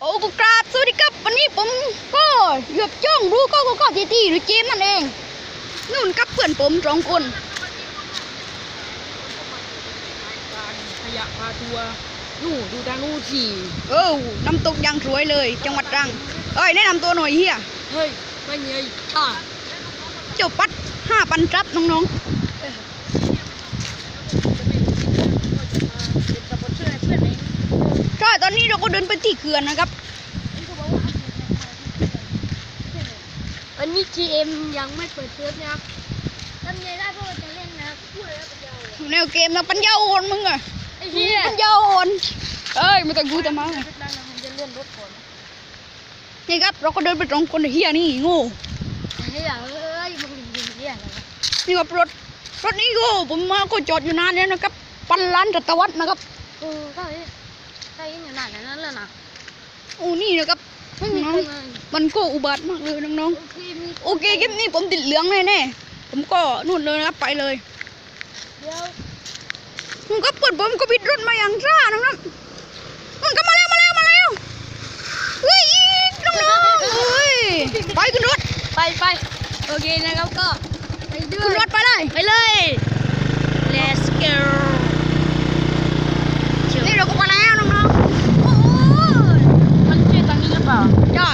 โอ้กูกราบสวัสดีครับวันนี้ผมก็เหยือบจ้องรู้ก็ก็ก็ทีทีหรือเจมส์นั่นเองนู่นกับเพื่อนผมสองคนการขยะพาทัวร์นู่นดูทางนู่นสิเออน้ำตกยังสวยเลย จังหวัดตรังเอ้ยแนะนำตัวหน่อยเฮียเฮ้ยไม่เงยท่าเจ้าปัดห้าปันรับน้องเป็นสปอนเซอร์ให้เพื่อนเอง ๆใช่ต อนนี้เราก็เดินไปที่เขื่อนนะครับอันนี้ GM ยังไม่เปิดเทปนะครับทำไงได้เพราะว่าจะเล่นนะพูดแล้วก็เดียวแนวเกมนะปัญญาอ่อนมึงอะไอ้เหี้ยปัญญาอ่อนเอ้ยไม่ต้องกูแต่มาชุดนั้นนะผมจะเลื่อนรถก่อนนี่ครับเราก็เดินไปตรงคนเฮียนี่โง่เฮ้ยเอ้ยมึงยิงเรียกอะไรวะนี่ครับรถรถนี้ก็ผมมาก็จอดอยู่นานแล้วนะครับปันล้านศตวรรษนะครับเออก็เฮ้ยใช่ขนาดนั้นเลยนะโอ้นี่นะครับไม่มีใครมามันก็อุบาทมากเลยน้องโอเคมีๆโอเคคลิปนี้ผมติดเหลืองแน่ๆผมก็นู่นเลยนะครับไปเลยเดี๋ยวผมก็เปิดผมก็บิดรถมาอย่างซ่าน้องๆมันก็มาแล้วมาแล้วมาแล้วเฮ้ยน้องๆเฮ้ยไปขึ้นรถไปไปโอเคนะครับก็ไปด้วขึ้นยรถไปเลยไปเลย let's go นี่เราก็มาแล้วน้องๆโอ้ย มันใช่ทางนี้หรือเปล่า ได้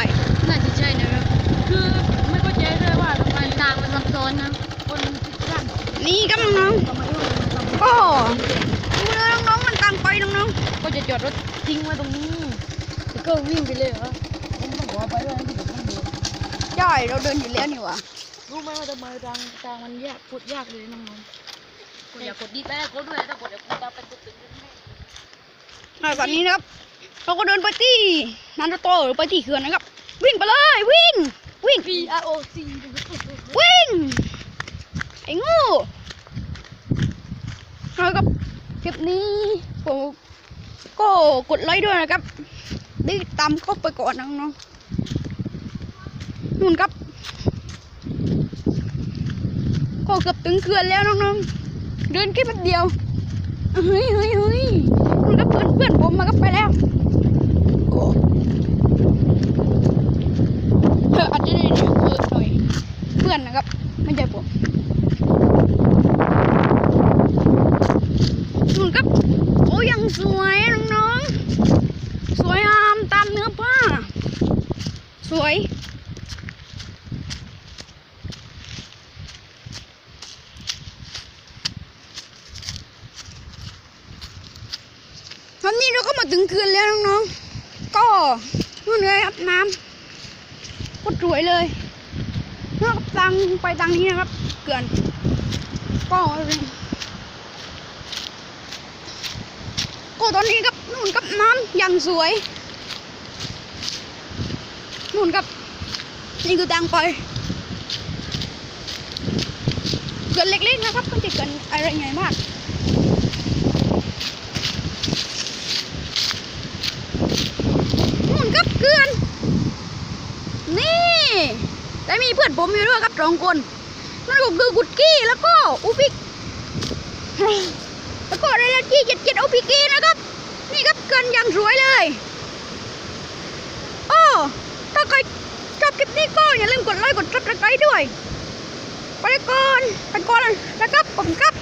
น่าจะใช่นะครับ คือไม่เข้าใจด้วยว่าทำไมทางมันซับซ้ อนนะคนคิดสั้นนี่ครับน้องทำไมว่ามันซับๆซ้อนก็ดูเลยน้องๆมันตังไปน้องก็จะจอดรถทิ้งไว้ตรงนี้แล้วก็วิ่งไปเลยเหรอผมต้องบอกว่าไปด้วยนะที่ผมต้องเดินๆได้เราเดินอยู่แล้วนี่หว่ารู้ไหมว่าทำไมทางทางมันยากกดยากเลยน้องๆกดอย่ากดดีแต่กดด้วยถ้ากดเดี๋ยวกูจะไปกดตึงให้ในตอนนี้นะครับ เราก็เดินไปที่นันทโตหรือไปที่เขื่อนนะครับ วิ่งไปเลยวิ่งวิ่ง P R O C วิ่ง ไอ้โงูแล้วก็คลิป นี้ผมก็กดไลค์ด้วยนะครับได้ตามเข้าไปก่อนน้องๆนู่นครับ ก็เกือบถึงเขื่อนแล้วน้องๆเดินแค่แป๊บเดียวเฮ้ยเฮ้ยเฮ้ยนู่นครับเพื่อนเพื่อนผมมาก็ไปแล้วเอออาจจะได้เดียวเออหน่อยเพื่อนนะครับ ไม่ใช่ผมนู่น ครับ โอ้ยังสวยน้องๆ สวยงามตามเนื้อผ้า สวย ตอนนี้เราก็มาถึงคืนแล้วน้องๆ ก็นู่นเลยครับน้ำก็สวยเลยนะครับตังไปทางนี้นะครับ เกลือนก็ก็ ตอนนี้ครับนู่นกับน้ำอย่างสวย นู่นครับ นี่คือทางไปเกลือนเล็กๆนะครับไม่ใช่เกลือนอะไรใหญ่มากนู่นครับเกลือน นี่แต่มีเพื่อนผมอยู่ด้วยครับสองคนนั่นก็คือกุดกี้แล้วก็อุปิกแล้วก็เรลจี้เจ็ดเจ็ดอุปิกี้นะครับ นี่ครับเกลือนอย่างสวยเลยโอ้ถ้าใครชอบคลิป นี้ก็อย่าลืมกดไลค์กดซับสไครต์ด้วย ไปก่อนไปก่อนนะครับผมครับ